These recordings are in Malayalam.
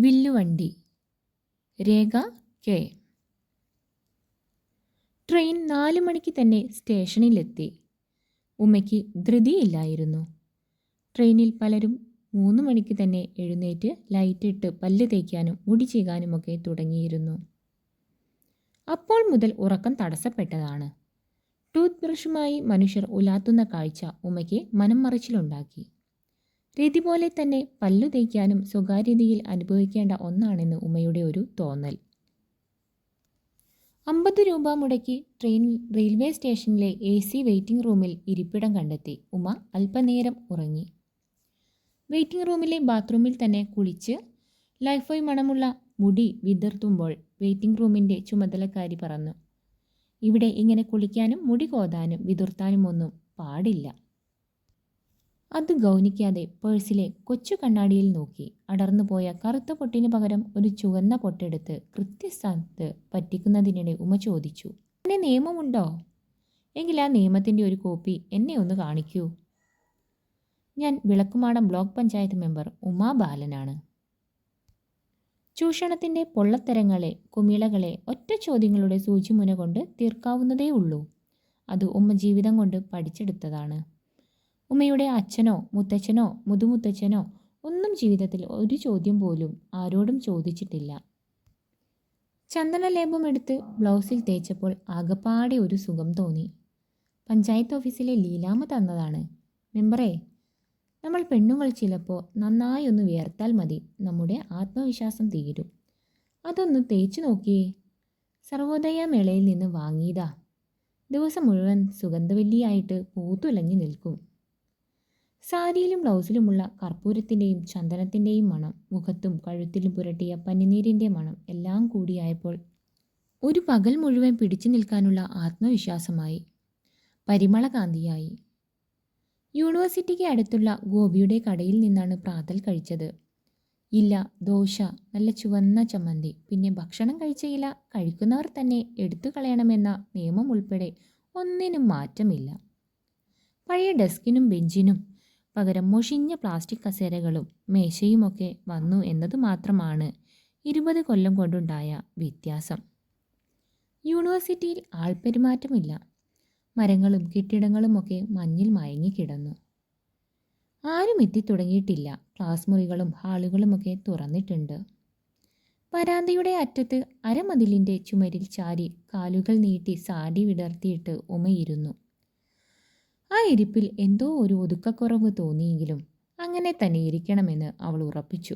വില്ലുവണ്ടി. രേഖ കെ. ട്രെയിൻ നാല് മണിക്ക് തന്നെ സ്റ്റേഷനിലെത്തി. ഉമ്മയ്ക്ക് ധൃതിയില്ലായിരുന്നു. ട്രെയിനിൽ പലരും മൂന്ന് മണിക്ക് തന്നെ എഴുന്നേറ്റ് ലൈറ്റിട്ട് പല്ല് തേക്കാനും മുടി ചീകാനുമൊക്കെ തുടങ്ങിയിരുന്നു. അപ്പോൾ മുതൽ ഉറക്കം തടസ്സപ്പെട്ടതാണ്. ടൂത്ത് ബ്രഷുമായി മനുഷ്യർ ഉലാത്തുന്ന കാഴ്ച ഉമ്മയ്ക്ക് മനം മറിച്ചിലുണ്ടാക്കി രീതി പോലെ തന്നെ പല്ലു തേക്കാനും സ്വകാര്യതയിൽ അനുഭവിക്കേണ്ട ഒന്നാണെന്ന് ഉമ്മയുടെ ഒരു തോന്നൽ. അമ്പത് രൂപ മുടക്കി ട്രെയിൻ റെയിൽവേ സ്റ്റേഷനിലെ എ സി വെയിറ്റിംഗ് റൂമിൽ ഇരിപ്പിടം കണ്ടെത്തി. ഉമ അല്പനേരം ഉറങ്ങി. വെയിറ്റിംഗ് റൂമിലെ ബാത്റൂമിൽ തന്നെ കുളിച്ച് ലൈഫോയ് മണമുള്ള മുടി വിതിർത്തുമ്പോൾ വെയിറ്റിംഗ് റൂമിന്റെ ചുമതലക്കാരി പറഞ്ഞു ഇവിടെ ഇങ്ങനെ കുളിക്കാനും മുടി കോതാനും വിതുർത്താനും ഒന്നും പാടില്ല. അത് ഗൗനിക്കാതെ പേഴ്സിലെ കൊച്ചു കണ്ണാടിയിൽ നോക്കി അടർന്നു പോയ കറുത്ത പൊട്ടിന് പകരം ഒരു ചുവന്ന പൊട്ടെടുത്ത് കൃത്യസ്ഥാനത്ത് പറ്റിക്കുന്നതിനിടെ ഉമ ചോദിച്ചു എന്നെ നിയമമുണ്ടോ? എങ്കിൽ ആ നിയമത്തിന്റെ ഒരു കോപ്പി എന്നെ ഒന്ന് കാണിക്കൂ. ഞാൻ വിളക്കുമാടം ബ്ലോക്ക് പഞ്ചായത്ത് മെമ്പർ ഉമാ ബാലനാണ്. ചൂഷണത്തിന്റെ പൊള്ളത്തരങ്ങളെ കുമിളകളെ ഒറ്റ ചോദ്യങ്ങളുടെ സൂചിമുന കൊണ്ട് തീർക്കാവുന്നതേ ഉള്ളൂ അത് ഉമ്മ ജീവിതം കൊണ്ട് പഠിച്ചെടുത്തതാണ്. ഉമ്മയുടെ അച്ഛനോ മുത്തച്ഛനോ മുതുമുത്തച്ഛനോ ഒന്നും ജീവിതത്തിൽ ഒരു ചോദ്യം പോലും ആരോടും ചോദിച്ചിട്ടില്ല. ചന്ദനലേപം എടുത്ത് ബ്ലൗസിൽ തേച്ചപ്പോൾ ആകപ്പാടെ ഒരു സുഖം തോന്നി. പഞ്ചായത്ത് ഓഫീസിലെ ലീലാമ്മ തന്നതാണ്. മെമ്പറേ നമ്മൾ പെണ്ണുങ്ങൾ ചിലപ്പോൾ നന്നായി ഒന്ന് വിയർത്താൽ മതി. നമ്മുടെ ആത്മവിശ്വാസം തീരും. അതൊന്ന് തേച്ചു നോക്കിയേ. സർവോദയ മേളയിൽ നിന്ന് വാങ്ങിയതാ. ദിവസം മുഴുവൻ സുഗന്ധവല്ലിയായിട്ട് പൂത്തുലഞ്ഞു നിൽക്കും. സാരിയിലും ബ്ലൗസിലുമുള്ള കർപ്പൂരത്തിന്റെയും ചന്ദനത്തിന്റെയും മണം മുഖത്തും കഴുത്തിലും പുരട്ടിയ പനിനീരിന്റെ മണം എല്ലാം കൂടിയായപ്പോൾ ഒരു പകൽ മുഴുവൻ പിടിച്ചു നിൽക്കാനുള്ള ആത്മവിശ്വാസമായി. പരിമളകാന്തിയായി. യൂണിവേഴ്സിറ്റിക്ക് അടുത്തുള്ള ഗോപിയുടെ കടയിൽ നിന്നാണ് പ്രാതൽ കഴിച്ചത്. ഇല്ല ദോശ നല്ല ചുവന്ന ചമ്മന്തി പിന്നെ ഭക്ഷണം കഴിച്ചയില്ല കഴിക്കുന്നവർ തന്നെ എടുത്തു കളയണമെന്ന നിയമം ഉൾപ്പെടെ ഒന്നിനും മാറ്റമില്ല. പഴയ ഡെസ്കിനും ബെഞ്ചിനും പകരം മുഷിഞ്ഞ പ്ലാസ്റ്റിക് കസേരകളും മേശയുമൊക്കെ വന്നു എന്നത് മാത്രമാണ് ഇരുപത് കൊല്ലം കൊണ്ടുണ്ടായ വ്യത്യാസം. യൂണിവേഴ്സിറ്റിയിൽ ആൾപെരുമാറ്റമില്ല. മരങ്ങളും കെട്ടിടങ്ങളുമൊക്കെ മഞ്ഞിൽ മയങ്ങിക്കിടന്നു ആരും എത്തിത്തുടങ്ങിയിട്ടില്ല. ക്ലാസ് മുറികളും ഹാളുകളുമൊക്കെ തുറന്നിട്ടുണ്ട്. വരാന്തയുടെ അറ്റത്ത് അരമതിലിന്റെ ചുമരിൽ ചാരി കാലുകൾ നീട്ടി സാടി വിടർത്തിയിട്ട് ഉമയിരുന്നു. ആ ഇരിപ്പിൽ എന്തോ ഒരു ഒതുക്കക്കുറവ് തോന്നിയെങ്കിലും അങ്ങനെ തന്നെ ഇരിക്കണമെന്ന് അവൾ ഉറപ്പിച്ചു.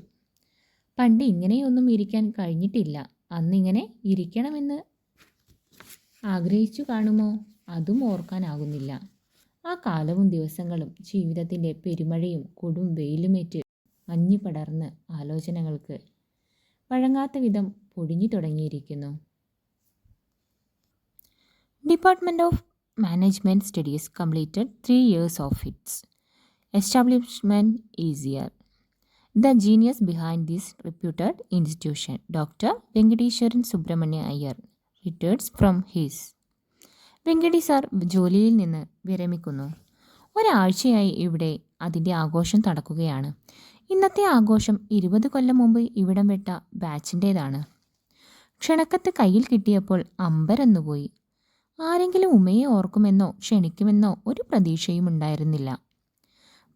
പണ്ട് ഇങ്ങനെയൊന്നും ഇരിക്കാൻ കഴിഞ്ഞിട്ടില്ല. അന്നിങ്ങനെ ഇരിക്കണമെന്ന് ആഗ്രഹിച്ചു കാണുമോ? അതും ഓർക്കാനാകുന്നില്ല. ആ കാലവും ദിവസങ്ങളും ജീവിതത്തിന്റെ പെരുമഴയും കൊടും വെയിലുമേറ്റ് മഞ്ഞു പടർന്ന് ആലോചനകൾക്ക് വഴങ്ങാത്ത വിധം പൊടിഞ്ഞു തുടങ്ങിയിരിക്കുന്നു. Department of management studies completed three years of its establishment easier the genius behind this reputed institution doctor Venkateswaran Subrahmanya Iyer retires from his Venkati sir ജോലിയിൽ നിന്ന് വിരമിക്കുന്നു. ഒരാഴ്ചയായി ഇവിടെ അതിന്റെ ആഘോഷം നടക്കുകയാണ്. ഇന്നത്തെ ആഘോഷം ഇരുപത് കൊല്ലം മുമ്പ് ഇവിടം വിട്ട ബാച്ചിന്റേതാണ് ക്ഷണക്കത്ത് കയ്യിൽ കിട്ടിയപ്പോൾ അമ്പരന്നുപോയി. ആരെങ്കിലും ഉമ്മയെ ഓർക്കുമെന്നോ ക്ഷണിക്കുമെന്നോ ഒരു പ്രതീക്ഷയും ഉണ്ടായിരുന്നില്ല.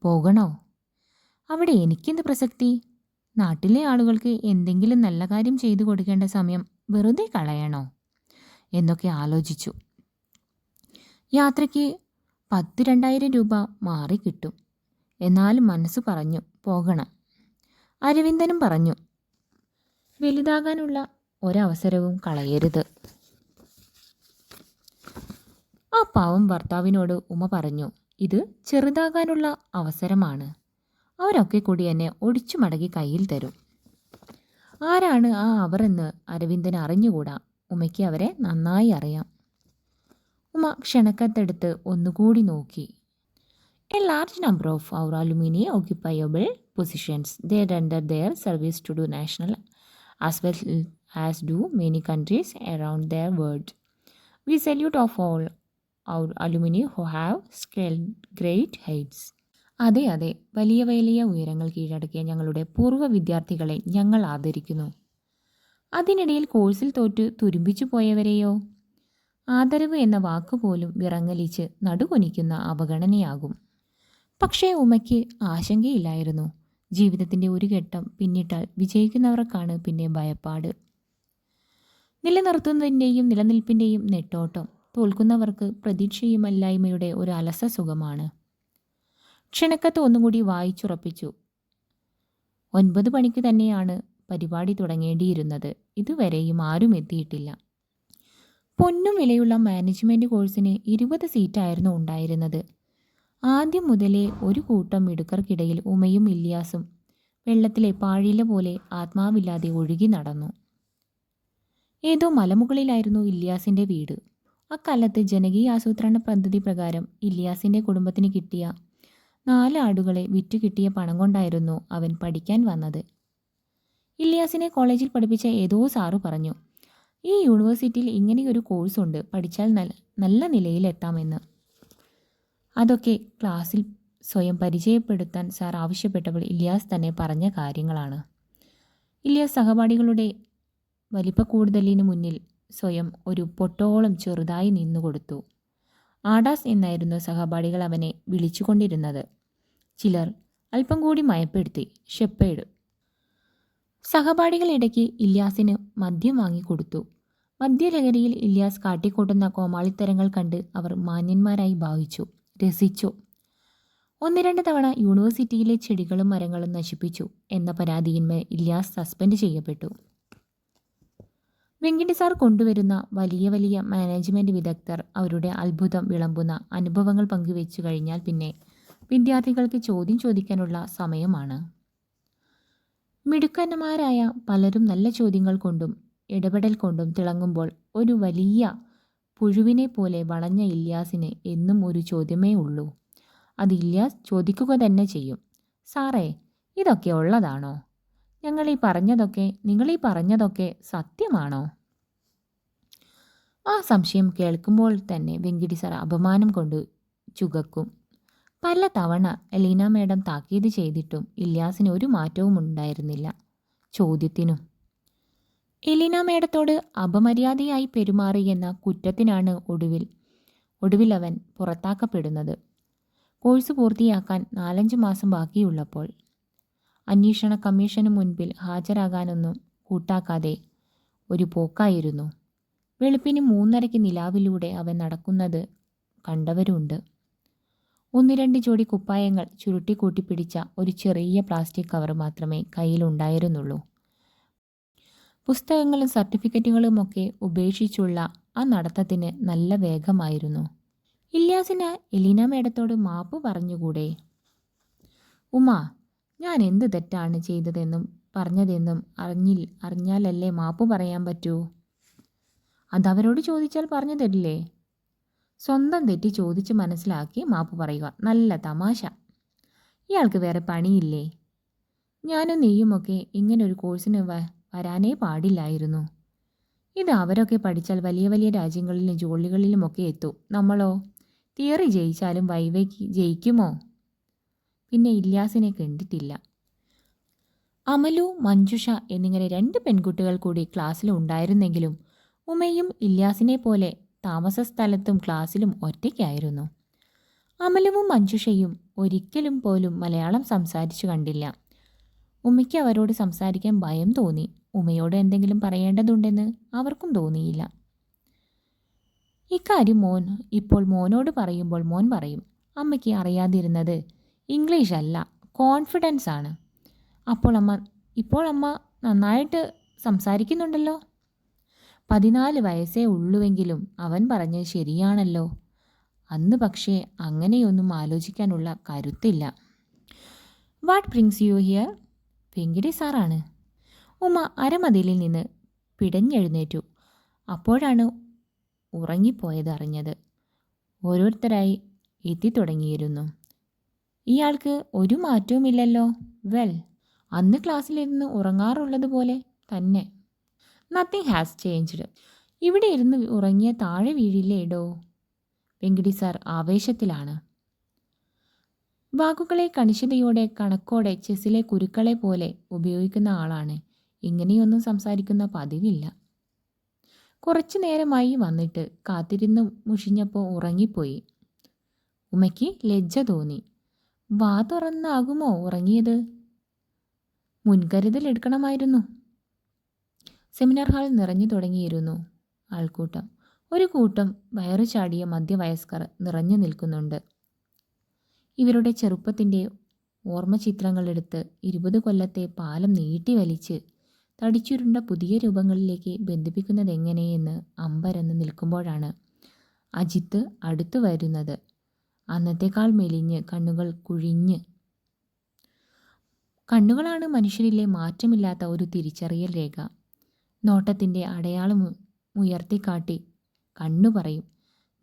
പോകണോ? അവിടെ എനിക്കെന്ത് പ്രസക്തി? നാട്ടിലെ ആളുകൾക്ക് എന്തെങ്കിലും നല്ല കാര്യം ചെയ്തു കൊടുക്കേണ്ട സമയം വെറുതെ കളയണോ? എന്നൊക്കെ ആലോചിച്ചു. യാത്രയ്ക്ക് പത്ത് രണ്ടായിരം രൂപ മാറി കിട്ടും. എന്നാലും മനസ്സ് പറഞ്ഞു പോകണം. അരവിന്ദനും പറഞ്ഞു വലുതാകാനുള്ള ഒരവസരവും കളയരുത്. ആ പാവം ഭർത്താവിനോട് ഉമ പറഞ്ഞു ഇത് ചെറുതാകാനുള്ള അവസരമാണ്. അവരൊക്കെ കൂടി എന്നെ ഒടിച്ചു മടക്കി കയ്യിൽ തരും. ആരാണ് ആ അവർ എന്ന് അരവിന്ദൻ അറിഞ്ഞുകൂടാ. ഉമയ്ക്ക് അവരെ നന്നായി അറിയാം. ഉമ ക്ഷണക്കത്തെടുത്ത് ഒന്നുകൂടി നോക്കി. A large number of our alumni occupiable positions they render their service to the national as well as the many countries around their world we salute of all aluminium who have scaled great heights അതെ അതെ. വലിയ വലിയ ഉയരങ്ങൾ കീഴടക്കിയ ഞങ്ങളുടെ പൂർവ വിദ്യാർത്ഥികളെ ഞങ്ങൾ ആദരിക്കുന്നു. അതിനിടയിൽ കോഴ്സിൽ തോറ്റ് തുരുമ്പിച്ചു പോയവരെയോ? ആദരവ് എന്ന വാക്കുപോലും വിറങ്ങലിച്ച് നടുകൊനിക്കുന്ന അവഗണനയാകും. പക്ഷേ ഉമയ്ക്ക് ആശങ്കയില്ലായിരുന്നു. ജീവിതത്തിന്റെ ഒരു ഘട്ടം പിന്നിട്ടാൽ വിജയിക്കുന്നവർക്കാണ് പിന്നെ ഭയപ്പാട്. നിലനിർത്തുന്നതിന്റെയും നിലനിൽപ്പിന്റെയും നെട്ടോട്ടം തോൽക്കുന്നവർക്ക് പ്രതീക്ഷയുമല്ലായ്മയുടെ ഒരു അലസ സുഖമാണ്. ക്ഷണക്കത്ത് ഒന്നുകൂടി വായിച്ചുറപ്പിച്ചു. ഒൻപത് മണിക്ക് തന്നെയാണ് പരിപാടി തുടങ്ങേണ്ടിയിരുന്നത്. ഇതുവരെയും ആരും എത്തിയിട്ടില്ല. പൊന്നും വിലയുള്ള മാനേജ്മെന്റ് കോഴ്സിന് ഇരുപത് സീറ്റായിരുന്നു ഉണ്ടായിരുന്നത്. ആദ്യം മുതലേ ഒരു കൂട്ടം മിടുക്കർക്കിടയിൽ ഉമയും ഇല്യാസും വെള്ളത്തിലെ പാഴില പോലെ ആത്മാവില്ലാതെ ഒഴുകി നടന്നു. ഏതോ മലമുകളിലായിരുന്നു ഇല്യാസിന്റെ വീട്. അക്കാലത്ത് ജനകീയ ആസൂത്രണ പദ്ധതി പ്രകാരം ഇല്യാസിന്റെ കുടുംബത്തിന് കിട്ടിയ നാല് ആടുകളെ വിറ്റു കിട്ടിയ പണം കൊണ്ടായിരുന്നു അവൻ പഠിക്കാൻ വന്നത്. ഇല്യാസിനെ കോളേജിൽ പഠിപ്പിച്ച ഏതോ സാറു പറഞ്ഞു ഈ യൂണിവേഴ്സിറ്റിയിൽ ഇങ്ങനെയൊരു കോഴ്സുണ്ട് പഠിച്ചാൽ നല്ല നല്ല നിലയിലെത്താമെന്ന് അതൊക്കെ ക്ലാസ്സിൽ സ്വയം പരിചയപ്പെടുത്താൻ സാർ ആവശ്യപ്പെട്ടപ്പോൾ ഇല്യാസ് തന്നെ പറഞ്ഞ കാര്യങ്ങളാണ്. ഇല്യാസ് സഹപാഠികളുടെ വലിപ്പ കൂടുതലിന് മുന്നിൽ സ്വയം ഒരു പൊട്ടോളം ചെറുതായി നിന്നുകൊടുത്തു ആഡാസ് എന്നായിരുന്നു സഹപാഠികൾ അവനെ വിളിച്ചുകൊണ്ടിരുന്നത്. ചിലർ അല്പം കൂടി മയപ്പെടുത്തി ഷെപ്പേഡ് സഹപാഠികളിടയ്ക്ക് ഇല്യാസിന് മദ്യം വാങ്ങിക്കൊടുത്തു. മദ്യലഹരിയിൽ ഇല്യാസ് കാട്ടിക്കൂട്ടുന്ന കോമാളിത്തരങ്ങൾ കണ്ട് അവർ മാന്യന്മാരായി ഭാവിച്ചു രസിച്ചു. ഒന്ന് രണ്ട് തവണ യൂണിവേഴ്സിറ്റിയിലെ ചെടികളും മരങ്ങളും നശിപ്പിച്ചു എന്ന പരാതിയിന്മേൽ ഇല്യാസ് സസ്പെൻഡ് ചെയ്യപ്പെട്ടു. വെങ്കിടി സാർ കൊണ്ടുവരുന്ന വലിയ വലിയ മാനേജ്മെന്റ് വിദഗ്ധർ അവരുടെ അത്ഭുതം വിളമ്പുന്ന അനുഭവങ്ങൾ പങ്കുവെച്ചു കഴിഞ്ഞാൽ പിന്നെ വിദ്യാർത്ഥികൾക്ക് ചോദ്യം ചോദിക്കാനുള്ള സമയമാണ്. മിടുക്കന്മാരായ പലരും നല്ല ചോദ്യങ്ങൾ കൊണ്ടും ഇടപെടൽ കൊണ്ടും തിളങ്ങുമ്പോൾ ഒരു വലിയ പുഴുവിനെ പോലെ വളഞ്ഞ ഇല്യാസിന് എന്നും ഒരു ചോദ്യമേ ഉള്ളൂ. അത് ഇല്യാസ് ചോദിക്കുക തന്നെ ചെയ്യും. സാറേ ഇതൊക്കെ ഉള്ളതാണോ? ഞങ്ങൾ ഈ പറഞ്ഞതൊക്കെ നിങ്ങൾ ഈ പറഞ്ഞതൊക്കെ സത്യമാണോ? ആ സംശയം കേൾക്കുമ്പോൾ തന്നെ വെങ്കിടി സാർ അപമാനം കൊണ്ട് ചുകക്കും. പല തവണ എലീന മേഡം താക്കീത് ചെയ്തിട്ടും ഇല്യാസിന് ഒരു മാറ്റവും ഉണ്ടായിരുന്നില്ല. ചോദ്യത്തിനും. എലീന മേഡത്തോട് അപമര്യാദയായി പെരുമാറി എന്ന കുറ്റത്തിനാണ് ഒടുവിൽ ഒടുവിൽ അവൻ പുറത്താക്കപ്പെടുന്നത്. കോഴ്സ് പൂർത്തിയാക്കാൻ നാലഞ്ച് മാസം ബാക്കിയുള്ളപ്പോൾ അന്വേഷണ കമ്മീഷന് മുൻപിൽ ഹാജരാകാനൊന്നും കൂട്ടാക്കാതെ ഒരു പോക്കായിരുന്നു. വെളുപ്പിന് മൂന്നരയ്ക്ക് നിലാവിലൂടെ അവൻ നടക്കുന്നത് കണ്ടവരുണ്ട്. ഒന്ന് രണ്ട് ജോഡി കുപ്പായങ്ങൾ ചുരുട്ടിക്കൂട്ടി പിടിച്ച ഒരു ചെറിയ പ്ലാസ്റ്റിക് കവർ മാത്രമേ കയ്യിലുണ്ടായിരുന്നുള്ളൂ. പുസ്തകങ്ങളും സർട്ടിഫിക്കറ്റുകളുമൊക്കെ ഉപേക്ഷിച്ചുള്ള ആ നടത്തത്തിന് നല്ല വേഗമായിരുന്നു. ഇല്യാസിന് എലീന മേടത്തോട് മാപ്പ് പറഞ്ഞുകൂടെ? ഉമ്മ ഞാൻ എന്ത് തെറ്റാണ് ചെയ്തതെന്നും പറഞ്ഞതെന്നും അറിഞ്ഞിൽ അറിഞ്ഞാലല്ലേ മാപ്പ് പറയാൻ പറ്റൂ? അതവരോട് ചോദിച്ചാൽ പറഞ്ഞു തരില്ലേ? സ്വന്തം തെറ്റി ചോദിച്ച് മനസ്സിലാക്കി മാപ്പ് പറയുക. നല്ല തമാശ. ഇയാൾക്ക് വേറെ പണിയില്ലേ? ഞാനും നെയ്യുമൊക്കെ ഒരു കോഴ്സിന് വരാനേ പാടില്ലായിരുന്നു. ഇത് അവരൊക്കെ പഠിച്ചാൽ വലിയ വലിയ രാജ്യങ്ങളിലും ജോലികളിലുമൊക്കെ എത്തും. നമ്മളോ? തിയറി ജയിച്ചാലും വൈവയ്ക്ക് ജയിക്കുമോ? പിന്നെ ഇല്യാസിനെ കണ്ടിട്ടില്ല. അമലു മഞ്ജുഷ എന്നിങ്ങനെ രണ്ട് പെൺകുട്ടികൾ കൂടി ക്ലാസ്സിൽ ഉണ്ടായിരുന്നെങ്കിലും ഉമയും ഇല്യാസിനെ പോലെ താമസ സ്ഥലത്തും ക്ലാസ്സിലും ഒറ്റയ്ക്കായിരുന്നു. അമലുവും മഞ്ജുഷയും ഒരിക്കലും പോലും മലയാളം സംസാരിച്ചു കണ്ടില്ല. ഉമ്മയ്ക്ക് അവരോട് സംസാരിക്കാൻ ഭയം തോന്നി. ഉമയോട് എന്തെങ്കിലും പറയേണ്ടതുണ്ടെന്ന് അവർക്കും തോന്നിയില്ല. ഇക്കാര്യം മോൻ ഇപ്പോൾ മോനോട് പറയുമ്പോൾ മോൻ പറയും അമ്മയ്ക്ക് അറിയാതിരുന്നത് ഇംഗ്ലീഷ് അല്ല കോൺഫിഡൻസ് ആണ് അപ്പോൾ അമ്മ ഇപ്പോൾ അമ്മ നന്നായിട്ട് സംസാരിക്കുന്നുണ്ടല്ലോ? പതിനാല് വയസ്സേ ഉള്ളുവെങ്കിലും അവൻ പറഞ്ഞത് ശരിയാണല്ലോ. അന്ന് പക്ഷേ അങ്ങനെയൊന്നും ആലോചിക്കാനുള്ള കരുത്തില്ല. What brings you here Venkiti സാറാണ്. ഉമ്മ അരമതിലിൽ നിന്ന് പിടഞ്ഞെഴുന്നേറ്റു. അപ്പോഴാണ് ഉറങ്ങിപ്പോയത് അറിഞ്ഞത്. ഓരോരുത്തരായി എത്തിത്തുടങ്ങിയിരുന്നു ഇയാൾക്ക് ഒരു മാറ്റവുമില്ലല്ലോ. വെൽ അന്ന് ക്ലാസ്സിലിരുന്ന് ഉറങ്ങാറുള്ളത് പോലെ തന്നെ. നത്തിങ് ഹാസ് ചേഞ്ച്ഡ് ഇവിടെ ഇരുന്ന് ഉറങ്ങിയ താഴെ വീഴില്ലേ ഇടോ വെങ്കിടി സാർ ആവേശത്തിലാണ്. വാക്കുകളെ കണിശതയോടെ കണക്കോടെ ചെസ്സിലെ കുരുക്കളെ പോലെ ഉപയോഗിക്കുന്ന ആളാണ്. ഇങ്ങനെയൊന്നും സംസാരിക്കുന്ന പതിവില്ല. കുറച്ചു നേരമായി വന്നിട്ട് കാത്തിരുന്ന് മുഷിഞ്ഞപ്പോൾ ഉറങ്ങിപ്പോയി. ഉമ്മയ്ക്ക് ലജ്ജ തോന്നി. വാ തുറന്നാകുമോ ഉറങ്ങിയത്? മുൻകരുതൽ എടുക്കണമായിരുന്നു. സെമിനാർ ഹാൾ നിറഞ്ഞു തുടങ്ങിയിരുന്നു. ആൾക്കൂട്ടം. ഒരു കൂട്ടം വയറു ചാടിയ മധ്യവയസ്കർ നിറഞ്ഞു നിൽക്കുന്നുണ്ട്. ഇവരുടെ ചെറുപ്പത്തിന്റെ ഓർമ്മചിത്രങ്ങളെടുത്ത് ഇരുപത് കൊല്ലത്തെ പാലം നീട്ടി വലിച്ച് തടിച്ചുരുണ്ട പുതിയ രൂപങ്ങളിലേക്ക് ബന്ധിപ്പിക്കുന്നതെങ്ങനെയെന്ന് അമ്പരന്ന് നിൽക്കുമ്പോഴാണ് അജിത്ത് അടുത്തു വരുന്നത്. അന്നത്തേക്കാൾ മെലിഞ്ഞ് കണ്ണുകൾ കുഴിഞ്ഞ്. കണ്ണുകളാണ് മനുഷ്യരിലെ മാറ്റമില്ലാത്ത ഒരു തിരിച്ചറിയൽ രേഖ. നോട്ടത്തിന്റെ അടയാളം ഉയർത്തിക്കാട്ടി കണ്ണു പറയും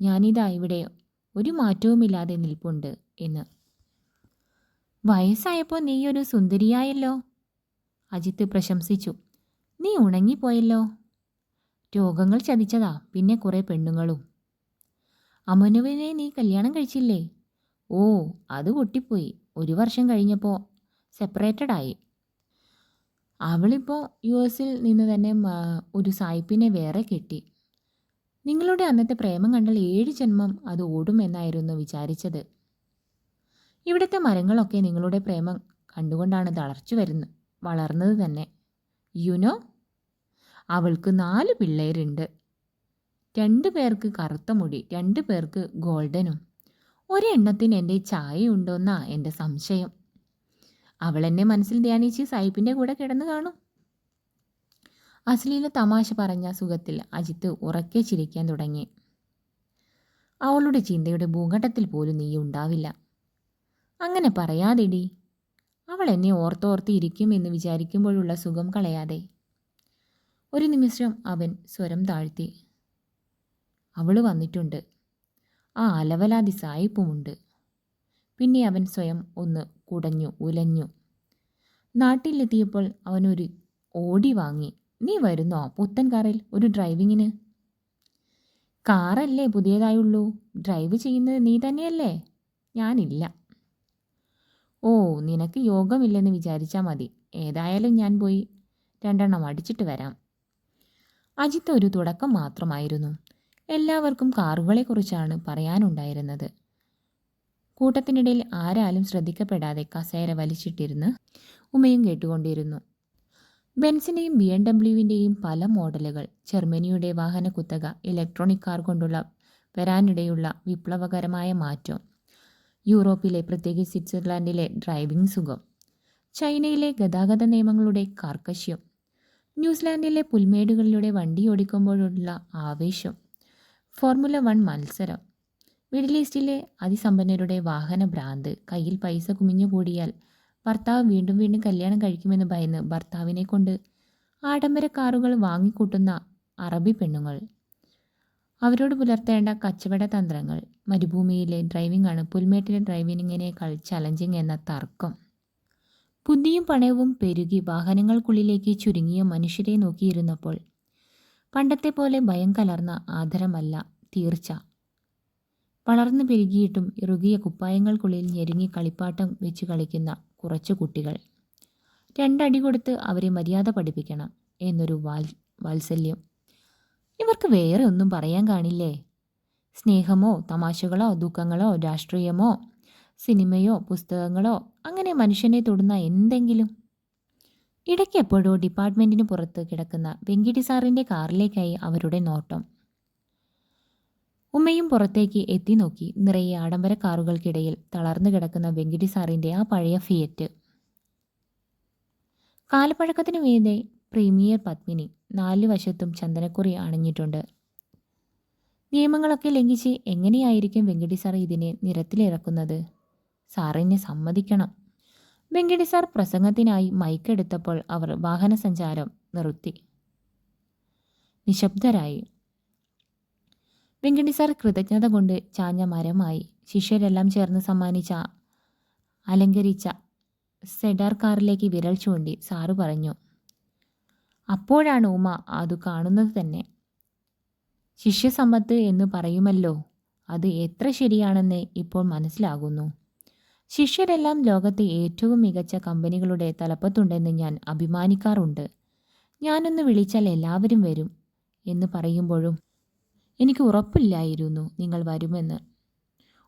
ഞാനിതാ ഇവിടെ ഒരു മാറ്റവുമില്ലാതെ നിൽപ്പുണ്ട് എന്ന്. വയസ്സായപ്പോൾ നീ ഒരു സുന്ദരിയായല്ലോ? അജിത്ത് പ്രശംസിച്ചു. നീ ഉണങ്ങിപ്പോയല്ലോ? രോഗങ്ങൾ ചതിച്ചതാ പിന്നെ കുറേ പെണ്ണുങ്ങളും. അമനുവിനെ നീ കല്യാണം കഴിച്ചില്ലേ? ഓ അത് പൊട്ടിപ്പോയി. ഒരു വർഷം കഴിഞ്ഞപ്പോൾ സെപ്പറേറ്റഡ് ആയി. അവളിപ്പോൾ യു എസിൽ നിന്ന് തന്നെ ഒരു സായിപ്പിനെ വേറെ കെട്ടി. നിങ്ങളുടെ അന്നത്തെ പ്രേമം കണ്ടാൽ ഏഴ് ജന്മം അത് ഓടുമെന്നായിരുന്നു വിചാരിച്ചത്. ഇവിടുത്തെ മരങ്ങളൊക്കെ നിങ്ങളുടെ പ്രേമം കണ്ടുകൊണ്ടാണ് തളർച്ചു വരുന്നത് വളർന്നത് തന്നെ. യുനോ അവൾക്ക് നാല് പിള്ളേരുണ്ട്. രണ്ടു പേർക്ക് കറുത്ത മുടി രണ്ടു പേർക്ക് ഗോൾഡനും. ഒരെണ്ണത്തിന് എന്റെ ചായ ഉണ്ടോന്നാ എന്റെ സംശയം. അവൾ എന്നെ മനസ്സിൽ ധ്യാനിച്ച് സായിപ്പിന്റെ കൂടെ കിടന്നു കാണും. അശ്ലീല തമാശ പറഞ്ഞ സുഖത്തിൽ അജിത്ത് ഉറക്കെ ചിരിക്കാൻ തുടങ്ങി. അവളുടെ ചിന്തയുടെ ഭൂഘട്ടത്തിൽ പോലും നീ ഉണ്ടാവില്ല. അങ്ങനെ പറയാതെടി. അവൾ എന്നെ ഓർത്തോർത്ത് ഇരിക്കുമെന്ന് വിചാരിക്കുമ്പോഴുള്ള സുഖം കളയാതെ. ഒരു നിമിഷം അവൻ സ്വരം താഴ്ത്തി. അവൾ വന്നിട്ടുണ്ട്. ആ അലവലാതി സായിപ്പുമുണ്ട് പിന്നെ അവൻ സ്വയം ഒന്ന് കുടഞ്ഞു ഉലഞ്ഞു. നാട്ടിലെത്തിയപ്പോൾ അവനൊരു ഓടി വാങ്ങി. നീ വരുന്നോ? പുത്തൻ കാറിൽ? ഒരു ഡ്രൈവിങ്ങിന്? കാറല്ലേ പുതിയതായുള്ളൂ. ഡ്രൈവ് ചെയ്യുന്നത് നീ തന്നെയല്ലേ? ഞാനില്ല. ഓ നിനക്ക് യോഗമില്ലെന്ന് വിചാരിച്ചാൽ മതി. ഏതായാലും ഞാൻ പോയി രണ്ടെണ്ണം അടിച്ചിട്ട് വരാം. അജിത്ത് ഒരു തുടക്കം മാത്രമായിരുന്നു. എല്ലാവർക്കും കാറുകളെക്കുറിച്ചാണ് പറയാനുണ്ടായിരുന്നത്. കൂട്ടത്തിനിടയിൽ ആരാലും ശ്രദ്ധിക്കപ്പെടാതെ കസേര വലിച്ചിട്ടിരുന്ന് ഉമയും കേട്ടുകൊണ്ടിരുന്നു. ബെൻസിന്റെയും ബി എം ഡബ്ല്യുവിന്റെയും പല മോഡലുകൾ ജർമ്മനിയുടെ വാഹന കുത്തക ഇലക്ട്രോണിക് കാർ കൊണ്ടുള്ള വരാനിടയുള്ള വിപ്ലവകരമായ മാറ്റം യൂറോപ്പിലെ പ്രത്യേകിച്ച് സ്വിറ്റ്സർലാൻഡിലെ ഡ്രൈവിംഗ് സുഖം ചൈനയിലെ ഗതാഗത നിയമങ്ങളുടെ കാർക്കശ്യം ന്യൂസിലാൻഡിലെ പുൽമേടുകളിലൂടെ വണ്ടി ഓടിക്കുമ്പോഴുള്ള ആവേശം ഫോർമുല വൺ മത്സരം. മിഡിൽ ഈസ്റ്റിലെ അതിസമ്പന്നരുടെ വാഹന ഭ്രാന്ത്. കയ്യിൽ പൈസ കുമിഞ്ഞു കൂടിയാൽ ഭർത്താവ് വീണ്ടും വീണ്ടും കല്യാണം കഴിക്കുമെന്ന് ഭയന്ന് ഭർത്താവിനെ കൊണ്ട് ആഡംബര കാറുകൾ വാങ്ങിക്കൂട്ടുന്ന അറബി പെണ്ണുങ്ങൾ. അവരോട് പുലർത്തേണ്ട കച്ചവട തന്ത്രങ്ങൾ. മരുഭൂമിയിലെ ഡ്രൈവിംഗ് ആണ് പുൽമേട്ടിലെ ഡ്രൈവിങ്ങിനേക്കാൾ ചലഞ്ചിങ് എന്ന തർക്കം. ബുദ്ധിയും പണയവും പെരുകി വാഹനങ്ങൾക്കുള്ളിലേക്ക് ചുരുങ്ങിയ മനുഷ്യരെ നോക്കിയിരുന്നപ്പോൾ പണ്ടത്തെ പോലെ ഭയം കലർന്ന ആദരമല്ല തീർച്ച. വളർന്നു പെരുകിയിട്ടും ഇറുകിയ കുപ്പായങ്ങൾക്കുള്ളിൽ ഞെരുങ്ങി കളിപ്പാട്ടം വെച്ച് കളിക്കുന്ന കുറച്ചു കുട്ടികൾ. രണ്ടടി കൊടുത്ത് അവരെ മര്യാദ പഠിപ്പിക്കണം എന്നൊരു വാൽ വാത്സല്യം. ഇവർക്ക് വേറെ ഒന്നും പറയാൻ കാണില്ലേ? സ്നേഹമോ തമാശകളോ ദുഃഖങ്ങളോ രാഷ്ട്രീയമോ സിനിമയോ പുസ്തകങ്ങളോ അങ്ങനെ മനുഷ്യനെ തൊടുന്ന എന്തെങ്കിലും? ഇടയ്ക്ക് എപ്പോഴോ ഡിപ്പാർട്ട്മെന്റിന് പുറത്ത് കിടക്കുന്ന വെങ്കിടി സാറിന്റെ കാറിലേക്കായി അവരുടെ നോട്ടം. ഉമ്മയും പുറത്തേക്ക് എത്തി നോക്കി നിറയെ ആഡംബര കാറുകൾക്കിടയിൽ തളർന്നു കിടക്കുന്ന വെങ്കിടി സാറിന്റെ ആ പഴയ ഫിയറ്റ്. കാലപ്പഴക്കത്തിന് മീതെ പ്രീമിയർ പത്മിനി നാല് വശത്തും ചന്ദനക്കുറി അണിഞ്ഞിട്ടുണ്ട്. നിയമങ്ങളൊക്കെ ലംഘിച്ച് എങ്ങനെയായിരിക്കും വെങ്കിടി സാർ ഇതിനെ നിരത്തിലിറക്കുന്നത്? സാറിനെ സമ്മതിക്കണം. വെങ്കടി സാർ പ്രസംഗത്തിനായി മൈക്കെടുത്തപ്പോൾ അവർ വാഹനസഞ്ചാരം നിർത്തി. നിശബ്ദരായി. വെങ്കടി സാർ കൃതജ്ഞത കൊണ്ട് ചാഞ്ഞ മരമായി ശിഷ്യരെല്ലാം ചേർന്ന് സമ്മാനിച്ച അലങ്കരിച്ച സെഡാർ കാറിലേക്ക് വിരൽ ചൂണ്ടി സാറ് പറഞ്ഞു അപ്പോഴാണ് ഉമ അത് കാണുന്നത് തന്നെ. ശിഷ്യസമ്പത്ത് എന്ന് പറയുമല്ലോ അത് എത്ര ശരിയാണെന്ന് ഇപ്പോൾ മനസ്സിലാകുന്നു. ശിഷ്യരെല്ലാം ലോകത്തെ ഏറ്റവും മികച്ച കമ്പനികളുടെ തലപ്പത്തുണ്ടെന്ന് ഞാൻ അഭിമാനിക്കാറുണ്ട്. ഞാനൊന്ന് വിളിച്ചാൽ എല്ലാവരും വരും എന്ന് പറയുമ്പോഴും എനിക്ക് ഉറപ്പില്ലായിരുന്നു നിങ്ങൾ വരുമെന്ന്.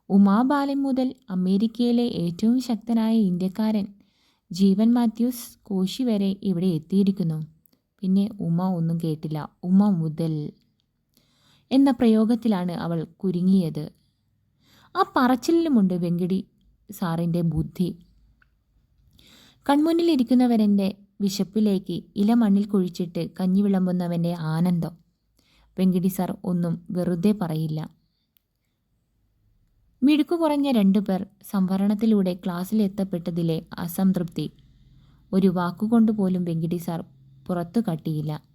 ഉമാബാലൻ മുതൽ അമേരിക്കയിലെ ഏറ്റവും ശക്തനായ ഇന്ത്യക്കാരൻ ജീവൻ മാത്യൂസ് കോശി വരെ ഇവിടെ എത്തിയിരിക്കുന്നു. പിന്നെ ഉമ ഒന്നും കേട്ടില്ല. ഉമ മുതൽ എന്ന പ്രയോഗത്തിലാണ് അവൾ കുരുങ്ങിയത്. ആ പറച്ചിലിലുമുണ്ട് വെങ്കിടി. സാറിന്റെ ബുദ്ധി. കൺമുന്നിലിരിക്കുന്നവരെന്റെ വിശപ്പിലേക്ക് ഇല മണ്ണിൽ കുഴിച്ചിട്ട് കഞ്ഞി വിളമ്പുന്നവന്റെ ആനന്ദം. വെങ്കിടി സാർ ഒന്നും വെറുതെ പറയില്ല. മിടുക്കു കുറഞ്ഞ രണ്ടു രണ്ടുപേർ സംവരണത്തിലൂടെ ക്ലാസ്സിലെത്തപ്പെട്ടതിലെ അസംതൃപ്തി. ഒരു വാക്കുകൊണ്ട് പോലും വെങ്കിടി സാർ പുറത്തു കാട്ടിയില്ല.